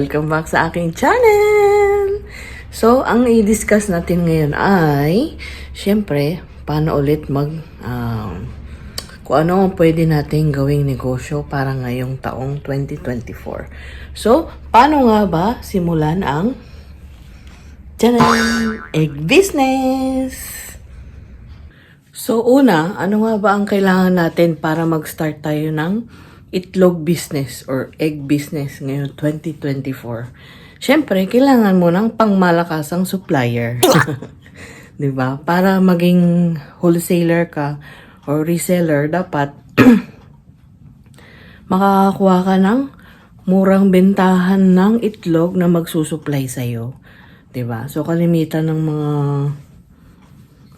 Welcome back sa aking channel! So, ang i-discuss natin ngayon ay, syempre, paano ulit mag, um, kung ano ang pwede nating gawing negosyo para ngayong taong 2024. So, paano nga ba simulan ang Tchanan! Egg business! So, una, ano nga ba ang kailangan natin para mag-start tayo ng itlog business or egg business ngayon 2024? Siyempre, kailangan mo ng pangmalakasang supplier. 'Di ba? Para maging wholesaler ka or reseller, dapat makakakuha ka ng murang bentahan ng itlog na magsusupply sa'yo. 'Di ba? So, kalimitan ng mga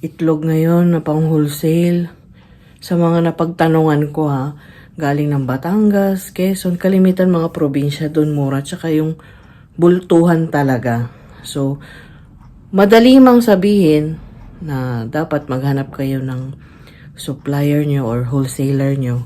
itlog ngayon na pang wholesale. Sa mga napagtanungan ko ha, galing ng Batangas, Quezon, kalimitan mga probinsya doon mura, tsaka yung bultuhan talaga. So, madali mang sabihin na dapat maghanap kayo ng supplier nyo or wholesaler nyo.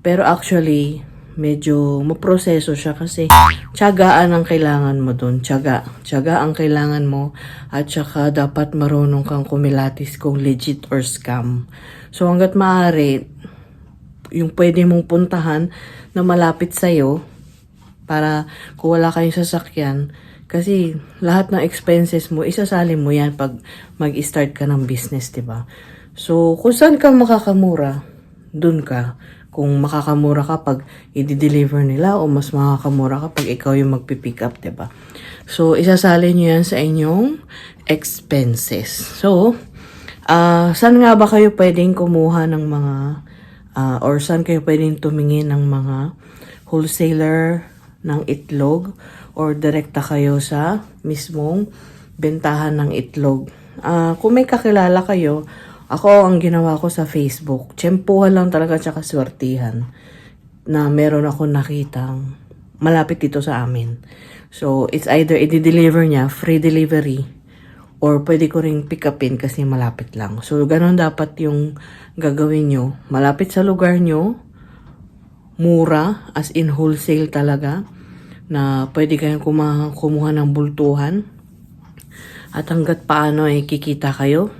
Pero actually, medyo maproseso siya kasi tiyagaan ang kailangan mo doon. Tiyaga. Tiyaga ang kailangan mo at saka dapat marunong kang kumilatis kung legit or scam. So hanggat maaari, yung pwede mong puntahan na malapit sa'yo para kung wala kayong sasakyan, kasi lahat ng expenses mo, isasali mo yan pag mag-start ka ng business, 'di ba? So, kung saan ka makakamura, dun ka. Kung makakamura ka pag i-deliver nila o mas makakamura ka pag ikaw yung magpipick up, 'di ba? So, isasali nyo yan sa inyong expenses. So, ah saan nga ba kayo pwedeng kumuha ng mga ah, or saan kayo pwedeng tumingin ng mga wholesaler ng itlog or direkta kayo sa mismong bentahan ng itlog. Ah, kung may kakilala kayo, ako ang ginawa ko sa Facebook, tsempuhan lang talaga tsaka swertihan na meron ako nakitang malapit dito sa amin. So, it's either i-deliver niya, free delivery, or pwede ko ring pick upin kasi malapit lang. So, ganun dapat yung gagawin nyo. Malapit sa lugar nyo, mura, as in wholesale talaga, na pwede kayong kumuha ng bultuhan. At hanggat paano ay kikita kayo.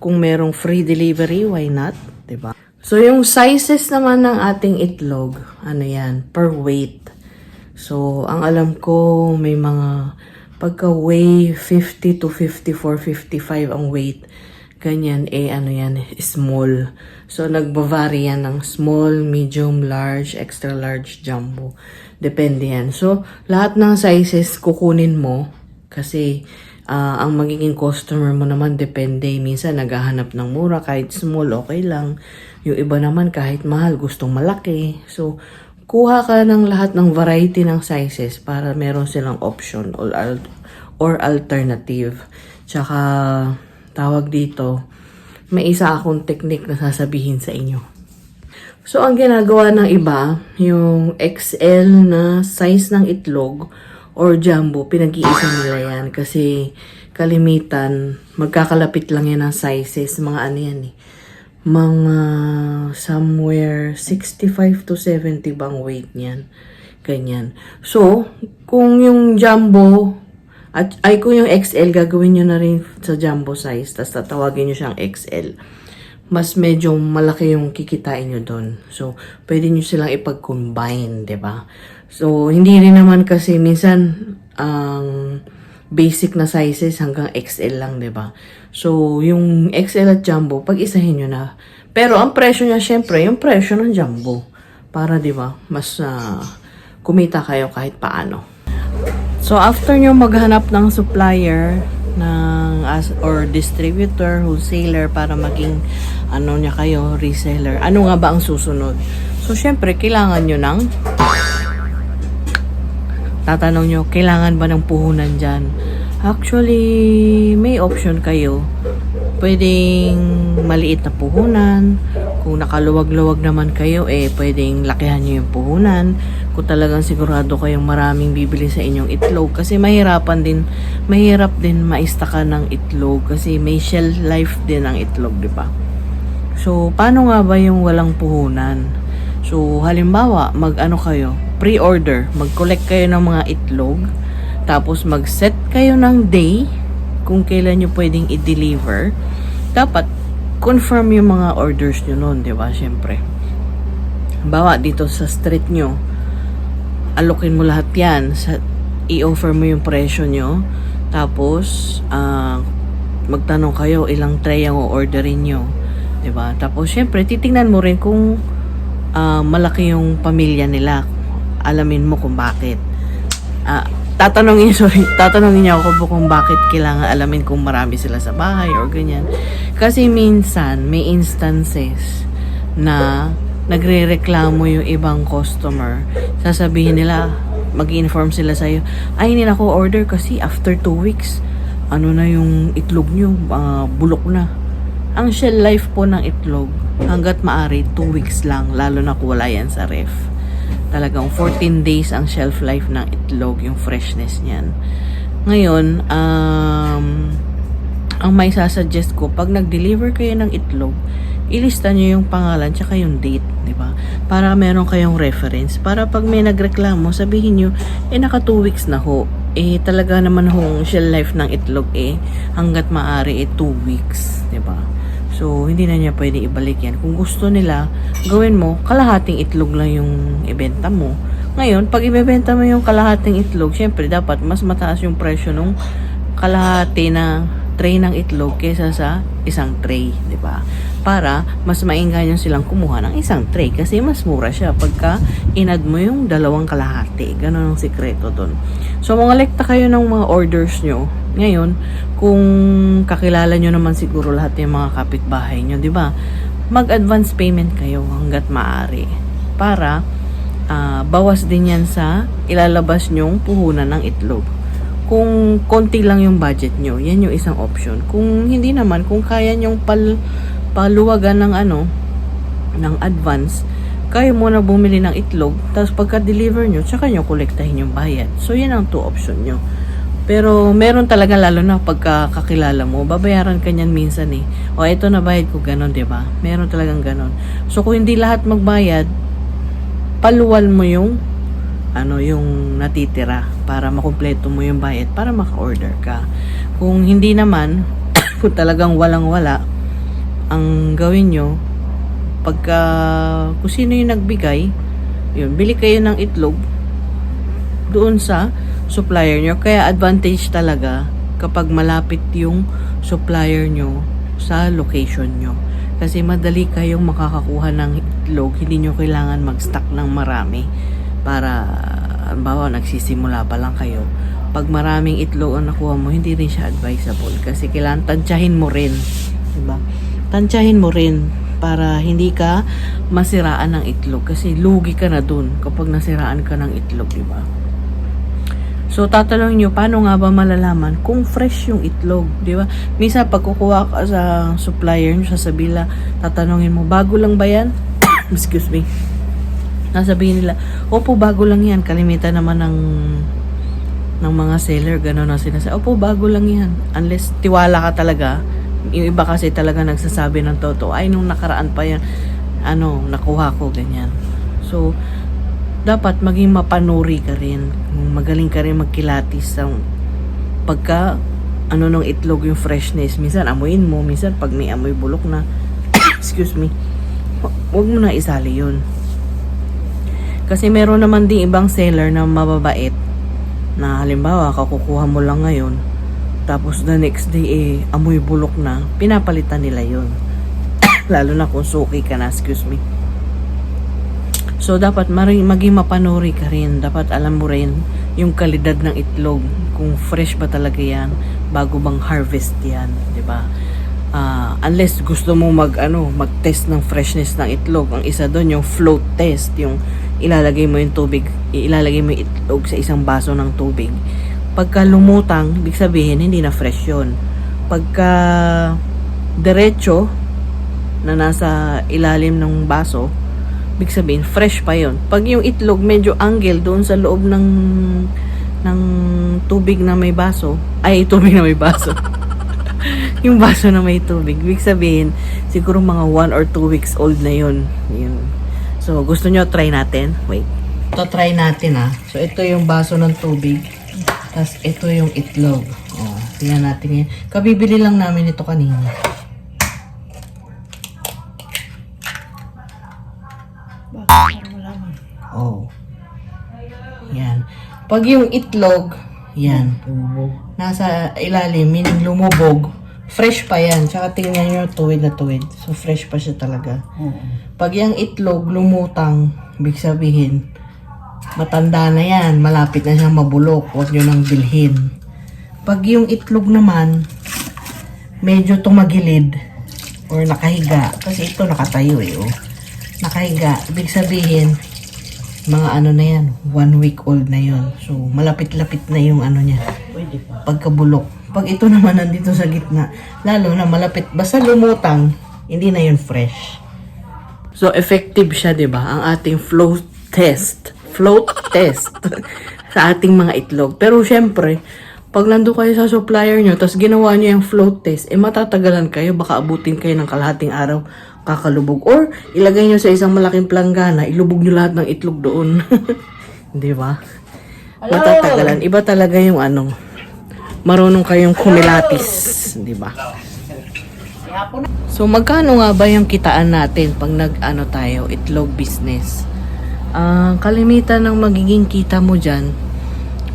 Kung merong free delivery, why not? ba? So, yung sizes naman ng ating itlog, ano yan, per weight. So, ang alam ko, may mga pagka-weigh 50 to 54, 55 ang weight. Ganyan, eh, ano yan, small. So, nagbavary yan ng small, medium, large, extra large, jumbo. Depende yan. So, lahat ng sizes kukunin mo kasi ah, ang magiging customer mo naman depende. Minsan naghahanap ng mura, kahit small, okay lang. Yung iba naman kahit mahal, gustong malaki. So, kuha ka ng lahat ng variety ng sizes para meron silang option or, or alternative. Tsaka, tawag dito, may isa akong technique na sasabihin sa inyo. So, ang ginagawa ng iba, yung XL na size ng itlog or jumbo, pinag-iisa nila yan. Kasi kalimitan, magkakalapit lang yan ng sizes. Mga ano yan eh. Mga somewhere 65 to 70 bang weight niyan. Ganyan. So, kung yung jumbo, at, ay kung yung XL, gagawin nyo na rin sa jumbo size, tapos tatawagin nyo siyang XL mas medyo malaki yung kikitain nyo doon. So, pwede nyo silang ipag-combine, ba? So, hindi rin naman kasi minsan ang basic na sizes hanggang XL lang, 'di ba? So, yung XL at jumbo, pag-isahin nyo na. Pero ang presyo niya, syempre, yung presyo ng jumbo. Para, 'di ba, mas ah, kumita kayo kahit paano. So, after nyo maghanap ng supplier ng as or distributor, wholesaler para maging ano niya kayo, reseller. Ano nga ba ang susunod? So, syempre, kailangan nyo ng tatanong nyo, kailangan ba ng puhunan dyan? Actually, may option kayo. Pwedeng maliit na puhunan. Kung nakaluwag-luwag naman kayo, eh, pwedeng lakihan nyo yung puhunan. Kung talagang sigurado kayong maraming bibili sa inyong itlog. Kasi mahirapan din, mahirap din maistaka ng itlog. Kasi may shelf life din ang itlog, di ba? So, paano nga ba yung walang puhunan? So, halimbawa, mag-ano kayo, pre-order. Mag-collect kayo ng mga itlog. Tapos mag-set kayo ng day kung kailan nyo pwedeng i-deliver. Dapat confirm yung mga orders nyo noon, di ba? Siyempre. Bawa dito sa street nyo, alokin mo lahat yan. Sa, i-offer mo yung presyo nyo. Tapos, ah, magtanong kayo ilang tray ang orderin nyo. 'di ba Tapos, syempre, titingnan mo rin kung ah, malaki yung pamilya nila. Alamin mo kung bakit. Ah, tatanungin, sorry, tatanungin niya ako kung bakit kailangan alamin kung marami sila sa bahay or ganyan. Kasi minsan, may instances na nagre-reklamo yung ibang customer. Sasabihin nila, mag-inform sila sa'yo, ay hindi na order kasi after 2 weeks, ano na yung itlog nyo, ah, bulok na. Ang shell life po ng itlog, hanggat maari, 2 weeks lang, lalo na kung wala yan sa ref. Talagang 14 days ang shelf life ng itlog, yung freshness niyan. Ngayon, um, ang may sasuggest ko, pag nag-deliver kayo ng itlog, ilista nyo yung pangalan tsaka yung date, di ba? Para meron kayong reference. Para pag may nagreklamo, sabihin nyo, eh naka 2 weeks na ho. Eh talaga naman hong shell life ng itlog eh, hanggat maaari eh 2 weeks, di ba? So, hindi na niya pwede ibalik yan. Kung gusto nila, gawin mo, kalahating itlog lang yung ibenta mo. Ngayon, pag ibebenta mo yung kalahating itlog, syempre dapat mas mataas yung presyo nung kalahati na tray ng itlog kesa sa isang tray, di ba? Para mas maingganyo silang kumuha ng isang tray kasi mas mura siya pagka inad mo yung dalawang kalahati. Ganon ang sikreto doon. So, mga lekta kayo ng mga orders nyo. Ngayon, kung kakilala nyo naman siguro lahat yung mga kapitbahay nyo, di ba? Mag-advance payment kayo hanggat maaari para ah, bawas din yan sa ilalabas nyong puhunan ng itlog. Kung konti lang yung budget nyo, yan yung isang option. Kung hindi naman, kung kaya nyong pal, paluwagan ng ano, ng advance, kaya mo na bumili ng itlog, tapos pagka-deliver nyo, tsaka nyo kolektahin yung bayad. So, yan ang two option nyo. Pero, meron talaga lalo na pagka kakilala mo, babayaran ka niyan minsan eh. O, ito na bayad ko, ganon, ba Meron talagang ganon. So, kung hindi lahat magbayad, paluwal mo yung ano yung natitira para makumpleto mo yung bayad para maka-order ka. Kung hindi naman, kung talagang walang-wala, ang gawin nyo, pagka kung sino yung nagbigay, yun, bili kayo ng itlog doon sa supplier nyo. Kaya advantage talaga kapag malapit yung supplier nyo sa location nyo. Kasi madali kayong makakakuha ng itlog, hindi nyo kailangan mag-stock ng marami para halimbawa nagsisimula pa lang kayo pag maraming itlog ang nakuha mo hindi rin siya advisable kasi kailangan tansyahin mo rin diba tansyahin mo rin para hindi ka masiraan ng itlog kasi lugi ka na dun kapag nasiraan ka ng itlog diba So, tatanungin nyo, paano nga ba malalaman kung fresh yung itlog, di ba? Misa, pag kukuha ka sa supplier nyo, sa Sabila, tatanungin mo, bago lang ba yan? Excuse me. Nasabihin nila, opo, bago lang yan. Kalimitan naman ng ng mga seller, gano'n na sinasabi. Opo, bago lang yan. Unless tiwala ka talaga. Yung iba kasi talaga nagsasabi ng totoo. Ay, nung nakaraan pa yan, ano, nakuha ko, ganyan. So, dapat maging mapanuri ka rin. Magaling ka rin magkilatis sa pagka ano nung itlog yung freshness. Minsan amuin mo, minsan pag may amoy bulok na, excuse me, huwag mo na isali yun. Kasi meron naman din ibang seller na mababait na halimbawa kakukuha mo lang ngayon tapos the next day eh amoy bulok na pinapalitan nila yun lalo na kung suki ka na excuse me So, dapat maging mapanuri ka rin. Dapat alam mo rin yung kalidad ng itlog. Kung fresh ba talaga yan, bago bang harvest yan, di ba? Ah, unless gusto mo mag, ano, mag-test ng freshness ng itlog. Ang isa doon, yung float test. Yung ilalagay mo yung tubig, ilalagay mo yung itlog sa isang baso ng tubig. Pagka lumutang, ibig sabihin, hindi na fresh yun. Pagka diretso, na nasa ilalim ng baso, Big sabihin, fresh pa yon. Pag yung itlog medyo angle doon sa loob ng ng tubig na may baso, ay tubig na may baso. yung baso na may tubig. Big sabihin, siguro mga 1 or 2 weeks old na yun. yun. So, gusto nyo try natin? Wait. Ito try natin ah. So ito yung baso ng tubig. Tapos ito yung itlog. Oh, tingnan natin yan. Kabibili lang namin ito kanina. Oh. Yan. Pag yung itlog, yan. Nasa ilalim, meaning lumubog. Fresh pa yan. Tsaka tingnan nyo, tuwid na tuwid. So, fresh pa siya talaga. Pag yung itlog lumutang, ibig sabihin, matanda na yan. Malapit na siyang mabulok. Huwag nyo nang bilhin. Pag yung itlog naman, medyo tumagilid or nakahiga. Kasi ito nakatayo eh. Oh. Nakahiga. Ibig sabihin, mga ano na yan, one week old na yon So, malapit-lapit na yung ano niya. Pwede pa. Pagkabulok. Pag ito naman nandito sa gitna, lalo na malapit, basta lumutang, hindi na yun fresh. So, effective siya, di ba? Ang ating float test. Float test sa ating mga itlog. Pero, syempre, pag nandun kayo sa supplier nyo, tapos ginawa nyo yung float test, eh matatagalan kayo, baka abutin kayo ng kalahating araw kakalubog. Or, ilagay nyo sa isang malaking planggana, ilubog nyo lahat ng itlog doon. di ba? Matatagalan. Iba talaga yung ano, marunong kayong kumilatis. Di ba? So, magkano nga ba yung kitaan natin pag nag-ano tayo, itlog business? Ang kalimitan ng magiging kita mo dyan,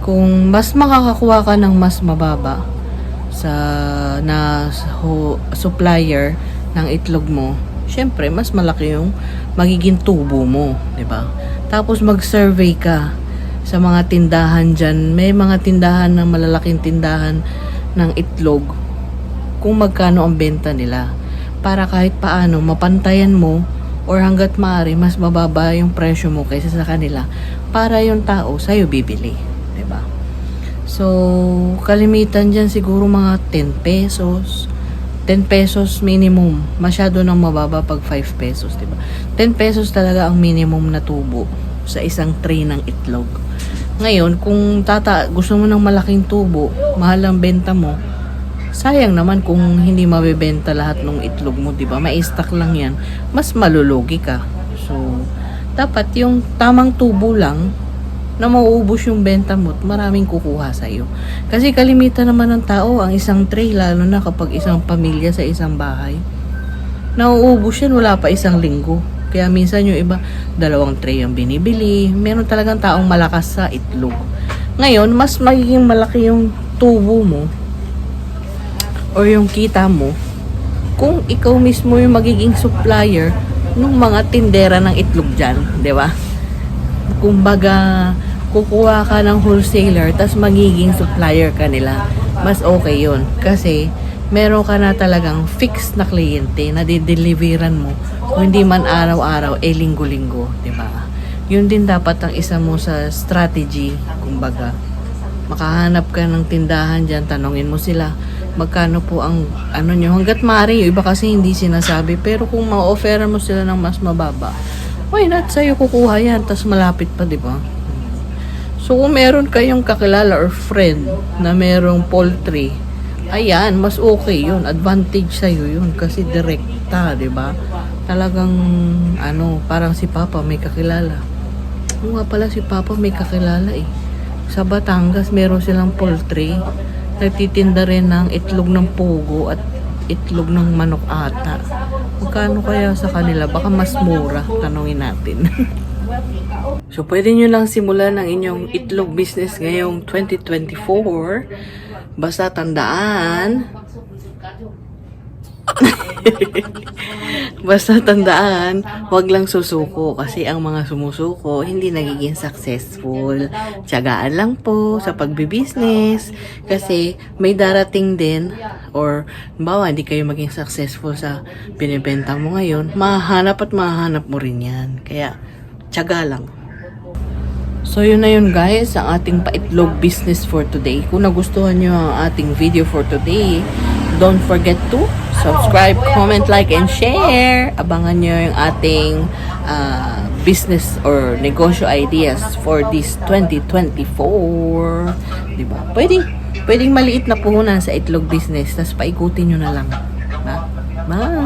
kung mas makakakuha ka ng mas mababa sa na ho- supplier ng itlog mo, syempre mas malaki yung magiging tubo mo, 'di ba? Tapos mag-survey ka sa mga tindahan diyan. May mga tindahan ng malalaking tindahan ng itlog kung magkano ang benta nila para kahit paano mapantayan mo or hanggat maaari mas mababa yung presyo mo kaysa sa kanila para yung tao sa'yo bibili. ba? So, kalimitan dyan siguro mga 10 pesos. 10 pesos minimum. Masyado nang mababa pag 5 pesos, 'di ba? 10 pesos talaga ang minimum na tubo sa isang tray ng itlog. Ngayon, kung tata gusto mo ng malaking tubo, mahal ang benta mo, sayang naman kung hindi mabebenta lahat ng itlog mo, 'di ba? May stock lang 'yan. Mas malulugi ka. So, dapat yung tamang tubo lang na mauubos yung benta mo at maraming kukuha sa iyo. Kasi kalimitan naman ng tao ang isang tray lalo na kapag isang pamilya sa isang bahay. Nauubos yan wala pa isang linggo. Kaya minsan yung iba, dalawang tray ang binibili. Meron talagang taong malakas sa itlog. Ngayon, mas magiging malaki yung tubo mo or yung kita mo kung ikaw mismo yung magiging supplier ng mga tindera ng itlog dyan, di ba? Kumbaga, kukuha ka ng wholesaler, tas magiging supplier ka nila. Mas okay yun. Kasi, meron ka na talagang fixed na kliyente na dideliveran mo. Kung hindi man araw-araw, eh linggo-linggo, di ba? Yun din dapat ang isa mo sa strategy, kumbaga. Makahanap ka ng tindahan dyan, tanongin mo sila, magkano po ang ano nyo. Hanggat maaari, yung iba kasi hindi sinasabi. Pero kung ma-offeran mo sila ng mas mababa, why not sa'yo kukuha yan, tas malapit pa, di ba? So, kung meron kayong kakilala or friend na merong poultry, ayan, mas okay yun. Advantage sa'yo yun kasi direkta, di ba? Talagang, ano, parang si Papa may kakilala. Oo nga pala si Papa may kakilala eh. Sa Batangas, meron silang poultry. Nagtitinda rin ng itlog ng pugo at itlog ng manok ata. Magkano kaya sa kanila? Baka mas mura. Tanungin natin. So, pwede nyo lang simulan ang inyong itlog business ngayong 2024. Basta tandaan. Basta tandaan, wag lang susuko kasi ang mga sumusuko hindi nagiging successful. Tiyagaan lang po sa pagbibusiness kasi may darating din or bawa hindi kayo maging successful sa binibenta mo ngayon, mahanap at mahanap mo rin yan. Kaya, tiyaga lang. So yun na yun guys, ang ating paitlog business for today. Kung nagustuhan nyo ang ating video for today, don't forget to subscribe, comment, like, and share. Abangan nyo yung ating ah, business or negosyo ideas for this 2024. Diba? Pwedeng, pwedeng maliit na puhunan sa itlog business, tapos paikutin nyo na lang. Diba? Bye!